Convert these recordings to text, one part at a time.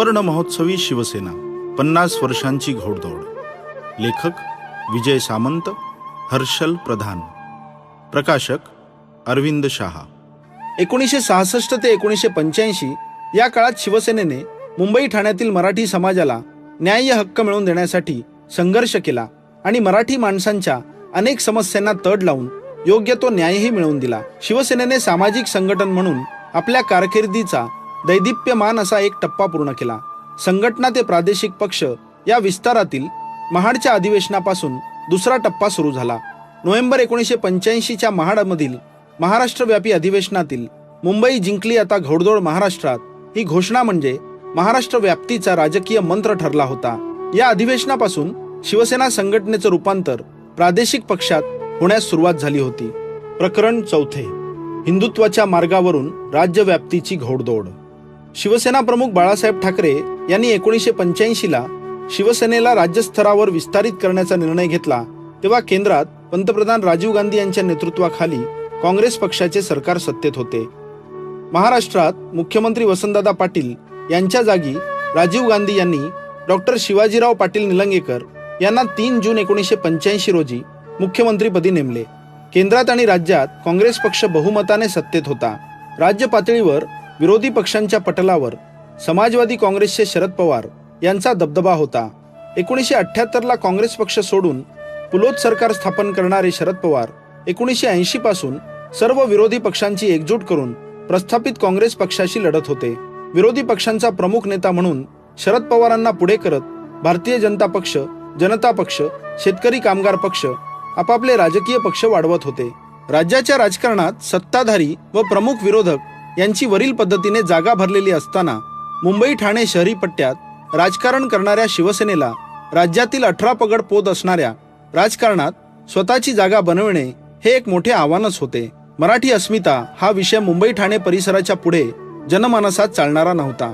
सुवर्ण महोत्सवी शिवसेना पन्नास वर्षांची घोडदौड. लेखक विजय सामंत हर्षल प्रधान. प्रकाशक अरविंद शहा. एकोणीसशे सहासष्ट ते एकोणीसशे पंच्याऐंशी या काळात शिवसेनेने मुंबई ठाण्यातील मराठी समाजाला न्याय्य हक्क मिळवून देण्यासाठी संघर्ष केला आणि मराठी माणसांच्या अनेक समस्यांना तड लावून योग्य तो न्यायही मिळवून दिला. शिवसेनेने सामाजिक संघटन म्हणून आपल्या कारकिर्दीचा दैदिप्यमान असा एक टप्पा पूर्ण केला. संघटना ते प्रादेशिक पक्ष या विस्तारातील महाडच्या अधिवेशनापासून दुसरा टप्पा सुरू झाला. नोव्हेंबर एकोणीसशे पंच्याऐंशीच्या महाडमधील महाराष्ट्रव्यापी अधिवेशनातील मुंबई जिंकली आता घोडदौड महाराष्ट्रात ही घोषणा म्हणजे महाराष्ट्र व्याप्तीचा राजकीय मंत्र ठरला होता. या अधिवेशनापासून शिवसेना संघटनेचं रूपांतर प्रादेशिक पक्षात होण्यास सुरुवात झाली होती. प्रकरण चौथे. हिंदुत्वाच्या मार्गावरून राज्यव्याप्तीची घोडदौड. शिवसेना प्रमुख बाळासाहेब ठाकरे यांनी एकोणीसशे पंच्याऐंशीला शिवसेनेला राज्यस्तरावर विस्तारित करण्याचा निर्णय घेतला तेव्हा केंद्रात पंतप्रधान राजीव गांधी यांच्या नेतृत्वाखाली काँग्रेस पक्षाचे सरकार सत्तेत होते. महाराष्ट्रात मुख्यमंत्री वसंतदादा पाटील यांच्या जागी राजीव गांधी यांनी डॉक्टर शिवाजीराव पाटील निलंगेकर यांना तीन जून एकोणीसशे पंच्याऐंशी रोजी मुख्यमंत्रीपदी नेमले. केंद्रात आणि राज्यात काँग्रेस पक्ष बहुमताने सत्तेत होता. राज्य पातळीवर विरोधी पक्षांच्या पटलावर समाजवादी काँग्रेसचे शरद पवार यांचा दबदबा होता. एकोणीसशे अठ्ठ्याहत्तरला काँग्रेस पक्ष सोडून पुलोत सरकार स्थापन करणारे शरद पवार एकोणीसशे ऐंशी पासून सर्व विरोधी पक्षांची एकजूट करून प्रस्थापित काँग्रेस पक्षाशी लढत होते. विरोधी पक्षांचा प्रमुख नेता म्हणून शरद पवारांना पुढे करत भारतीय जनता पक्ष जनता पक्ष शेतकरी कामगार पक्ष आपापले राजकीय पक्ष वाढवत होते. राज्याच्या राजकारणात सत्ताधारी व प्रमुख विरोधक यांची वरील पद्धतीने जागा भरलेली असताना मुंबई ठाणे शहरी पट्ट्यात राजकारण करणाऱ्या शिवसेनेला राज्यातील अठरा पगड पोत असणाऱ्या राजकारणात स्वतःची जागा बनविणे हे एक मोठे आव्हानच होते. मराठी अस्मिता हा विषय मुंबई ठाणे परिसराच्या पुढे जनमानसात चालणारा नव्हता.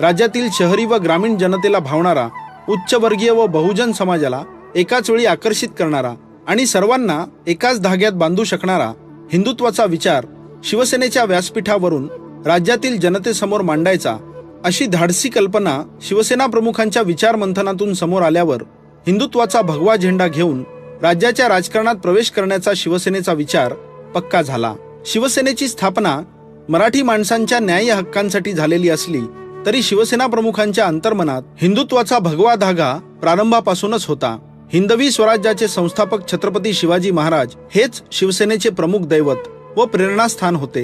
राज्यातील शहरी व ग्रामीण जनतेला भावणारा उच्चवर्गीय व बहुजन समाजाला एकाच वेळी आकर्षित करणारा आणि सर्वांना एकाच धाग्यात बांधू शकणारा हिंदुत्वाचा विचार शिवसेनेच्या व्यासपीठावरून राज्यातील जनतेसमोर मांडायचा अशी धाडसी कल्पना शिवसेना प्रमुखांच्या विचारमंथनातून समोर आल्यावर हिंदुत्वाचा भगवा झेंडा घेऊन राज्याच्या राजकारणात प्रवेश करण्याचा शिवसेनेचा विचार पक्का झाला. शिवसेनेची स्थापना मराठी माणसांच्या न्याय्य हक्कांसाठी झालेली असली तरी शिवसेना प्रमुखांच्या अंतर्मनात हिंदुत्वाचा भगवा धागा प्रारंभापासूनच होता. हिंदवी स्वराज्याचे संस्थापक छत्रपती शिवाजी महाराज हेच शिवसेनेचे प्रमुख दैवत. व प्रेरणास्थान होते.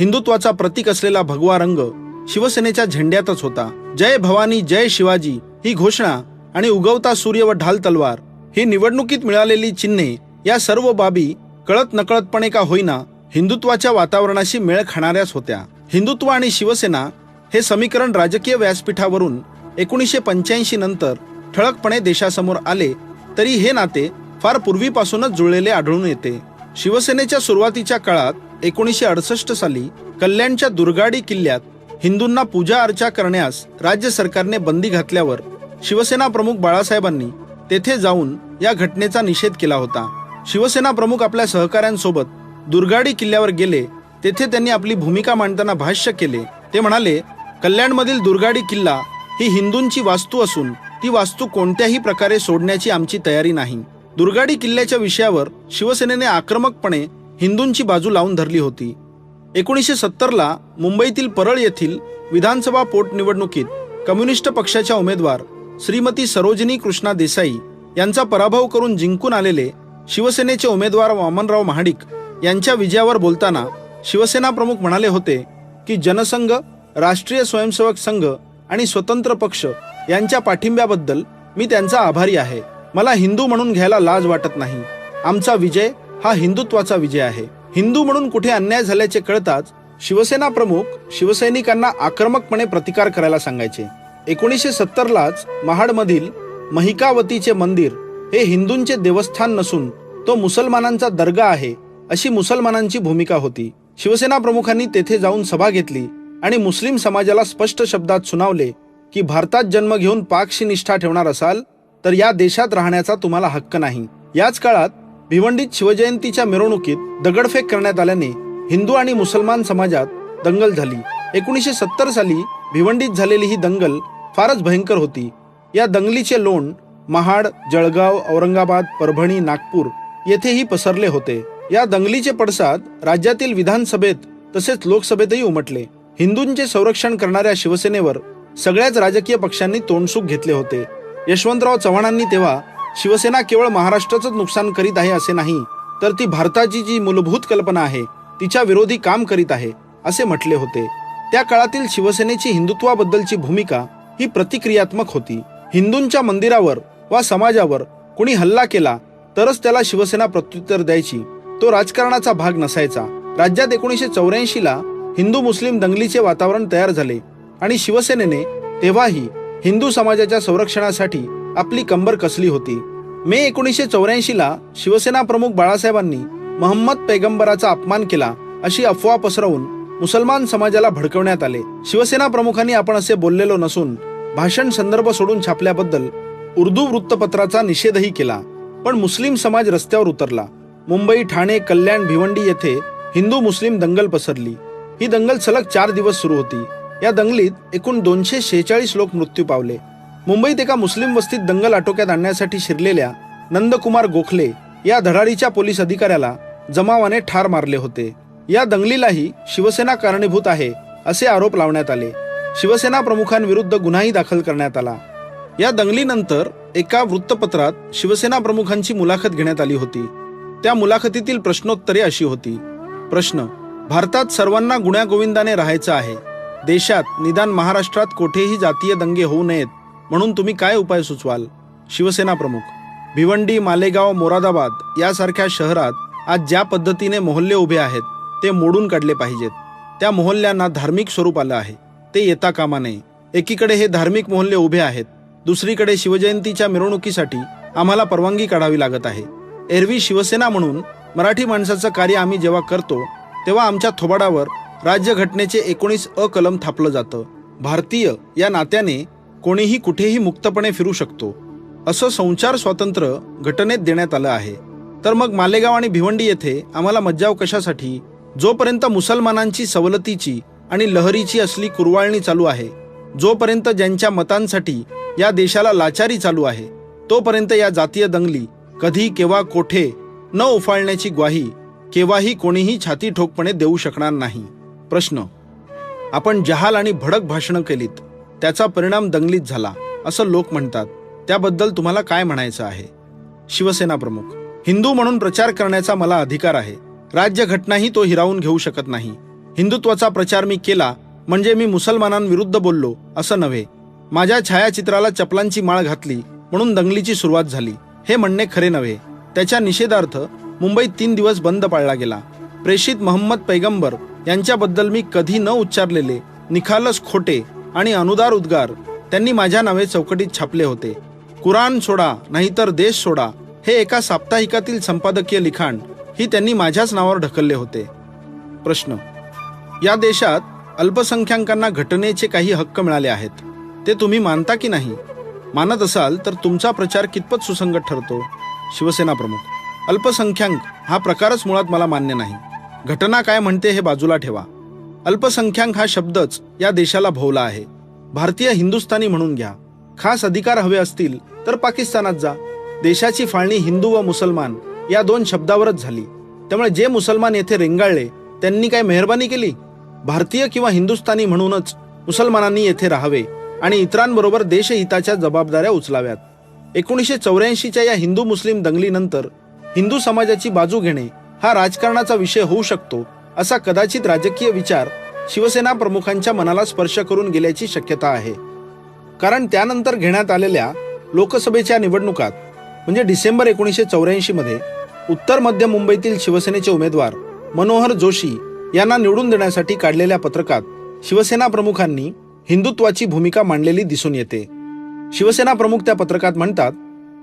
हिंदुत्वाचा प्रतीक असलेला भगवा रंग शिवसेनेच्या झेंड्यातच होता. जय भवानी जय शिवाजी ही घोषणा आणि उगवता सूर्य व ढाल तलवार ही निवडणुकीत मिळालेली चिन्हे या सर्व बाबी कळत नकळतपणे का होईना हिंदुत्वाच्या वातावरणाशी मेळ खाणाऱ्याच होत्या. हिंदुत्व आणि शिवसेना हे समीकरण राजकीय व्यासपीठावरून एकोणीसशे पंच्याऐंशी नंतर ठळकपणे देशासमोर आले तरी हे नाते फार पूर्वीपासूनच जुळलेले आढळून येते. शिवसेनेच्या सुरुवातीच्या काळात एकोणीसशे अडसष्ट साली कल्याणच्या दुर्गाडी किल्ल्यात हिंदूंना पूजा अर्चा करण्यास राज्य सरकारने बंदी घातल्यावर शिवसेना प्रमुख बाळासाहेबांनी तेथे जाऊन या घटनेचा निषेध केला होता. शिवसेना प्रमुख आपल्या सहकाऱ्यांसोबत दुर्गाडी किल्ल्यावर गेले तेथे त्यांनी आपली भूमिका मांडताना भाष्य केले. ते म्हणाले कल्याणमधील दुर्गाडी किल्ला ही हिंदूंची वास्तू असून ती वास्तू कोणत्याही प्रकारे सोडण्याची आमची तयारी नाही. दुर्गाडी किल्ल्याच्या विषयावर शिवसेनेने आक्रमकपणे हिंदूंची बाजू लावून धरली होती. एकोणीसशे सत्तरला मुंबईतील परळ येथील विधानसभा पोटनिवडणुकीत कम्युनिस्ट पक्षाच्या उमेदवार श्रीमती सरोजिनी कृष्णा देसाई यांचा पराभव करून जिंकून आलेले शिवसेनेचे उमेदवार वामनराव महाडिक यांच्या विजयावर बोलताना शिवसेना प्रमुख म्हणाले होते की जनसंघ राष्ट्रीय स्वयंसेवक संघ आणि स्वतंत्र पक्ष यांच्या पाठिंब्याबद्दल मी त्यांचा आभारी आहे. मला हिंदू म्हणून घ्यायला लाज वाटत नाही. आमचा विजय हा हिंदुत्वाचा विजय आहे. हिंदू म्हणून कुठे अन्याय झाल्याचे कळताच शिवसेना प्रमुख शिवसैनिकांना आक्रमकपणे प्रतिकार करायला सांगायचे. एकोणीसशे सत्तरलाच महाडमधील महिकावतीचे मंदिर हे हिंदूंचे देवस्थान नसून तो मुसलमानांचा दर्गा आहे अशी मुसलमानांची भूमिका होती. शिवसेना प्रमुखांनी तेथे जाऊन सभा घेतली आणि मुस्लिम समाजाला स्पष्ट शब्दात सुनावले की भारतात जन्म घेऊन पाकशी निष्ठा ठेवणार असाल तर या देशात राहण्याचा तुम्हाला हक्क नाही. याच काळात भिवंडीत शिवजयंतीच्या मिरवणुकीत दगडफेक करण्यात आल्याने हिंदू आणि मुसलमान समाजात दंगल झाली. एकोणीसशे सत्तर साली भिवंडीत झालेली ही दंगल फारच भयंकर होती. या दंगलीचे लोण महाड जळगाव औरंगाबाद परभणी नागपूर येथेही पसरले होते. या दंगलीचे पडसाद राज्यातील विधानसभेत तसेच लोकसभेतही उमटले. हिंदूंचे संरक्षण करणाऱ्या शिवसेनेवर सगळ्याच राजकीय पक्षांनी तोंडसुख घेतले होते. यशवंतराव चव्हाणांनी तेव्हा शिवसेना केवळ महाराष्ट्राचंच नुकसान करीत आहे असे नाही तर ती भारताची जी मूलभूत कल्पना आहे तिच्या विरोधी काम करीत आहे असे म्हटले होते. त्या काळातील शिवसेनेची हिंदुत्वाबद्दलची भूमिका ही प्रतिक्रियात्मक होती. हिंदूंच्या मंदिरावर वा समाजावर कुणी हल्ला केला तरच त्याला शिवसेना प्रत्युत्तर द्यायची. तो राजकारणाचा भाग नसायचा. राज्यात एकोणीसशे चौऱ्याऐंशी ला हिंदू मुस्लिम दंगलीचे वातावरण तयार झाले आणि शिवसेनेने तेव्हाही हिंदू समाजाच्या संरक्षणासाठी आपली कंबर कसली होती? मे एकोणीसशे चौऱ्याऐंशीला शिवसेना प्रमुख बाळासाहेबांनी महम्मद पैगंबराचा अपमान केला अशी अफवा पसरवून मुसलमान समाजाला भडकवण्यात आले. शिवसेना प्रमुखांनी आपण असे बोललेलो नसून भाषण संदर्भ सोडून छापल्याबद्दल उर्दू वृत्तपत्राचा निषेधही केला. पण मुस्लिम समाज रस्त्यावर उतरला. मुंबई ठाणे कल्याण भिवंडी येथे हिंदू मुस्लिम दंगल पसरली. ही दंगल सलग चार दिवस सुरू होती. या दंगलीत एकूण दोनशे शेहेचाळीस लोक मृत्यू पावले. मुंबईत एका मुस्लिम वस्तीत दंगल आटोक्यात आणण्यासाठी शिरलेल्या नंदकुमार गोखले या धडाडीच्या पोलीस अधिकाऱ्याला जमावाने ठार मारले होते. या दंगलीलाही शिवसेना कारणीभूत आहे असे आरोप लावण्यात आले. शिवसेना प्रमुखांविरुद्ध गुन्हाही दाखल करण्यात आला. या दंगलीनंतर एका वृत्तपत्रात शिवसेना प्रमुखांची मुलाखत घेण्यात आली होती. त्या मुलाखतीतील प्रश्नोत्तरे अशी होती. प्रश्न भारतात सर्वांना गुण्यागोविंदाने राहायचं आहे. देशात निदान महाराष्ट्रात कोठेही जातीय दंगे होऊ नयेत म्हणून तुम्ही काय उपाय सुचवाल? शिवसेना प्रमुख. भिवंडी मालेगाव मोरादाबाद यासारख्या शहरात आज ज्या पद्धतीने मोहल्ले उभे आहेत ते मोडून काढले पाहिजेत. त्या मोहल्ल्यांना धार्मिक स्वरूप आलं आहे. ते येता कामा नये. एकीकडे हे धार्मिक मोहल्ले उभे आहेत दुसरीकडे शिवजयंतीच्या मिरवणुकीसाठी आम्हाला परवानगी काढावी लागत आहे. एरवी शिवसेना म्हणून मराठी माणसाचं कार्य आम्ही जेव्हा करतो तेव्हा आमच्या थोबाडावर राज्यघटनेचे एकोणीस अ कलम थापलं जातं. भारतीय या नात्याने कोणीही कुठेही मुक्तपणे फिरू शकतो. असं संचार स्वातंत्र्य घटनेत देण्यात आलं आहे. तर मग मालेगाव आणि भिवंडी येथे आम्हाला मज्जाव कशासाठी? जोपर्यंत मुसलमानांची सवलतीची आणि लहरीची असली कुरवाळणी चालू आहे जोपर्यंत ज्यांच्या मतांसाठी या देशाला लाचारी चालू आहे तोपर्यंत या जातीय दंगली कधी केव्हा कोठे न उफाळण्याची ग्वाही केव्हाही कोणीही छाती ठोकपणे देऊ शकणार नाही. प्रश्न. आपण जहाल आणि भडक भाषणं केलीत त्याचा परिणाम दंगलीत झाला असं लोक म्हणतात. त्याबद्दल तुम्हाला काय म्हणायचं आहे? शिवसेना प्रमुख. हिंदू म्हणून प्रचार करण्याचा मला अधिकार आहे. राज्यघटनाही तो हिरावून घेऊ शकत नाही. हिंदुत्वाचा प्रचार मी केला म्हणजे मी मुसलमानांविरुद्ध बोललो असं नव्हे. माझ्या छायाचित्राला चपलांची माळ घातली म्हणून दंगलीची सुरुवात झाली. हे म्हणणे खरे नव्हे. त्याच्या निषेधार्थ मुंबईत तीन दिवस बंद पाळला गेला. प्रेषित मोहम्मद पैगंबर यांच्याबद्दल मी कधी न उच्चारलेले निखालस खोटे आणि अनुदार उद्गार त्यांनी माझ्या नावे चौकटीत छापले होते. कुराण सोडा नाहीतर देश सोडा हे एका साप्ताहिकातील संपादकीय लिखाण ही त्यांनी माझ्याच नावावर ढकलले होते. प्रश्न. या देशात अल्पसंख्याकांना घटनेचे काही हक्क मिळाले आहेत. ते तुम्ही मानता की नाही? मानत असाल तर तुमचा प्रचार कितपत सुसंगत ठरतो? शिवसेना प्रमुख. अल्पसंख्याक हा प्रकारच मुळात मला मान्य नाही. घटना काय म्हणते हे बाजूला ठेवा. अल्पसंख्याक हा शब्दच या देशाला भोवला आहे. भारतीय हिंदुस्थानी म्हणून घ्या. खास अधिकार हवे असतील तर पाकिस्तानात जा. देशाची फाळणी हिंदू व मुसलमान या दोन शब्दावरच झाली. त्यामुळे जे मुसलमान येथे रेंगाळले त्यांनी काय मेहरबानी केली? भारतीय किंवा हिंदुस्थानी म्हणूनच मुसलमानांनी येथे राहावे आणि इतरांबरोबर देशहिताच्या जबाबदाऱ्या उचलाव्यात. एकोणीसशे चौऱ्याऐंशीच्या या हिंदू मुस्लिम दंगलीनंतर हिंदू समाजाची बाजू घेणे हा राजकारणाचा विषय होऊ शकतो असा कदाचित राजकीय विचार शिवसेना प्रमुखांच्या मनाला स्पर्श करून गेल्याची शक्यता आहे. कारण त्यानंतर घेण्यात आलेल्या लोकसभेच्या निवडणुकात म्हणजे डिसेंबर एकोणीसशे चौऱ्याऐंशी मध्ये उत्तर मध्य मुंबईतील शिवसेनेचे उमेदवार मनोहर जोशी यांना निवडून देण्यासाठी काढलेल्या पत्रकात शिवसेना प्रमुखांनी हिंदुत्वाची भूमिका मांडलेली दिसून येते. शिवसेना प्रमुख त्या पत्रकात म्हणतात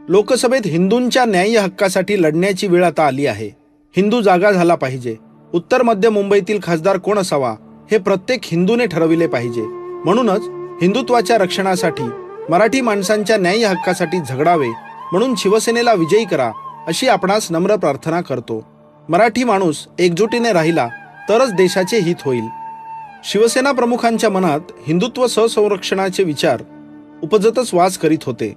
लोकसभेत हिंदूंच्या न्याय्य हक्कासाठी लढण्याची वेळ आता आली आहे. हिंदू जागा झाला पाहिजे. उत्तर मध्य मुंबईतील खासदार कोण असावा हे प्रत्येक हिंदूने ठरविले पाहिजे. म्हणूनच हिंदुत्वाच्या रक्षणासाठी मराठी माणसांच्या न्याय्य हक्कासाठी झगडावे म्हणून शिवसेनेला विजयी करा अशी आपणास नम्र प्रार्थना करतो. मराठी माणूस एकजुटीने राहिला तरच देशाचे हित होईल. शिवसेना प्रमुखांच्या मनात हिंदुत्व सहसंरक्षणाचे विचार उपजतच वास करीत होते.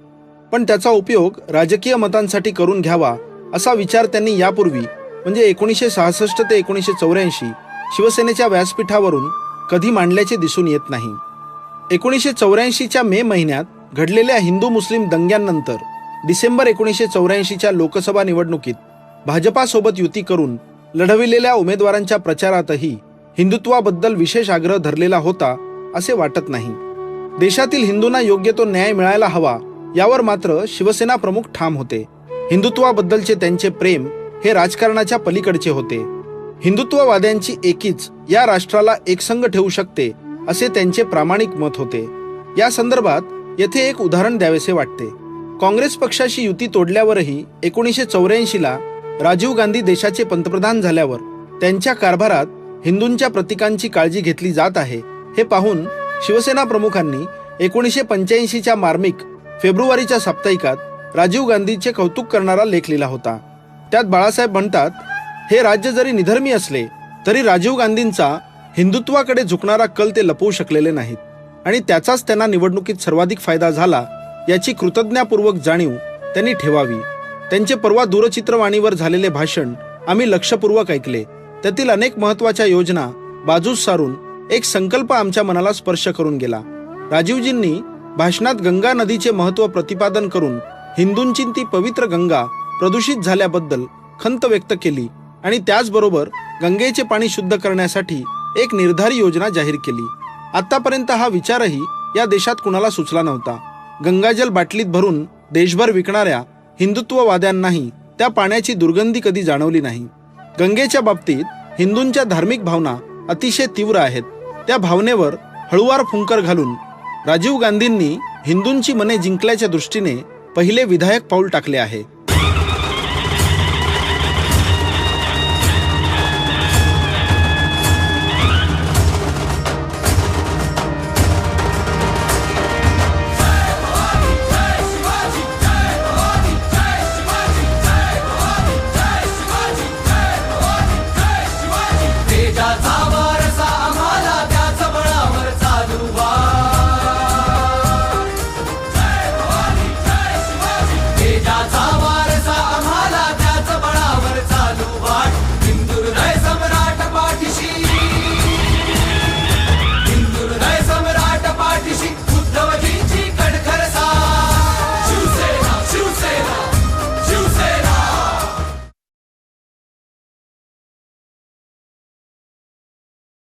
पण त्याचा उपयोग राजकीय मतांसाठी करून घ्यावा असा विचार त्यांनी यापूर्वी म्हणजे एकोणीसशे सहासष्ट ते एकोणीसशे चौऱ्याऐंशी शिवसेनेच्या व्यासपीठावरून कधी मांडल्याचे दिसून येत नाही. एकोणीसशे चौऱ्याऐंशीच्या मे महिन्यात घडलेल्या हिंदू मुस्लिम दंग्यांनंतर डिसेंबर एकोणीसशे चौऱ्याऐंशीच्या लोकसभा निवडणुकीत भाजपासोबत युती करून लढविलेल्या उमेदवारांच्या प्रचारातही हिंदुत्वाबद्दल विशेष आग्रह धरलेला होता असे वाटत नाही. देशातील हिंदूंना योग्य तो न्याय मिळायला हवा यावर मात्र शिवसेना प्रमुख ठाम होते. हिंदुत्वाबद्दलचे त्यांचे प्रेम हे राजकारणाच्या पलीकडचे होते. हिंदुत्ववाद्यांची एकीच या राष्ट्राला एकसंघ ठेवू शकते असे त्यांचे प्रामाणिक मत होते. या संदर्भात येथे एक उदाहरण द्यावेसे वाटते. काँग्रेस पक्षाशी युती तोडल्यावरही एकोणीसशे चौऱ्याऐंशीला राजीव गांधी देशाचे पंतप्रधान झाल्यावर त्यांच्या कारभारात हिंदूंच्या प्रतीकांची काळजी घेतली जात आहे. हे पाहून शिवसेना प्रमुखांनी एकोणीसशे पंच्याऐंशीच्या मार्मिक फेब्रुवारीच्या साप्ताहिकात राजीव गांधीचे कौतुक करणारा लेख लिहिला होता. त्यात बाळासाहेब म्हणतात हे राज्य जरी निधर्मी असले तरी राजीव गांधींचा हिंदुत्वाकडे झुकणारा कल ते लपवू शकलेले नाहीत. आणि त्याचाच त्यांना निवडणुकीत सर्वाधिक फायदा झाला याची कृतज्ञापूर्वक जाणीव त्यांनी ठेवावी. त्यांचे परवा दूरचित्रवाणीवर झालेले भाषण आम्ही लक्षपूर्वक ऐकले. त्यातील अनेक महत्त्वाच्या योजना बाजूस सारून एक संकल्प आमच्या मनाला स्पर्श करून गेला. राजीवजींनी भाषणात गंगा नदीचे महत्त्व प्रतिपादन करून हिंदूंची ती पवित्र गंगा प्रदूषित झाल्याबद्दल खंत व्यक्त केली आणि त्याचबरोबर गंगेचे पाणी शुद्ध करण्यासाठी एक निर्धारी योजना जाहीर केली. आतापर्यंत हा विचारही या देशात कुणाला सुचला नव्हता. गंगाजल बाटलीत भरून देशभर विकणाऱ्या हिंदुत्ववाद्यांनाही त्या पाण्याची दुर्गंधी कधी जाणवली नाही. गंगेच्या बाबतीत हिंदूंच्या धार्मिक भावना अतिशय तीव्र आहेत. त्या भावनेवर हळुवार फुंकर घालून राजीव गांधींनी हिंदूंची मने जिंकल्याच्या दृष्टीने पहिले विधायक पाऊल टाकले आहे.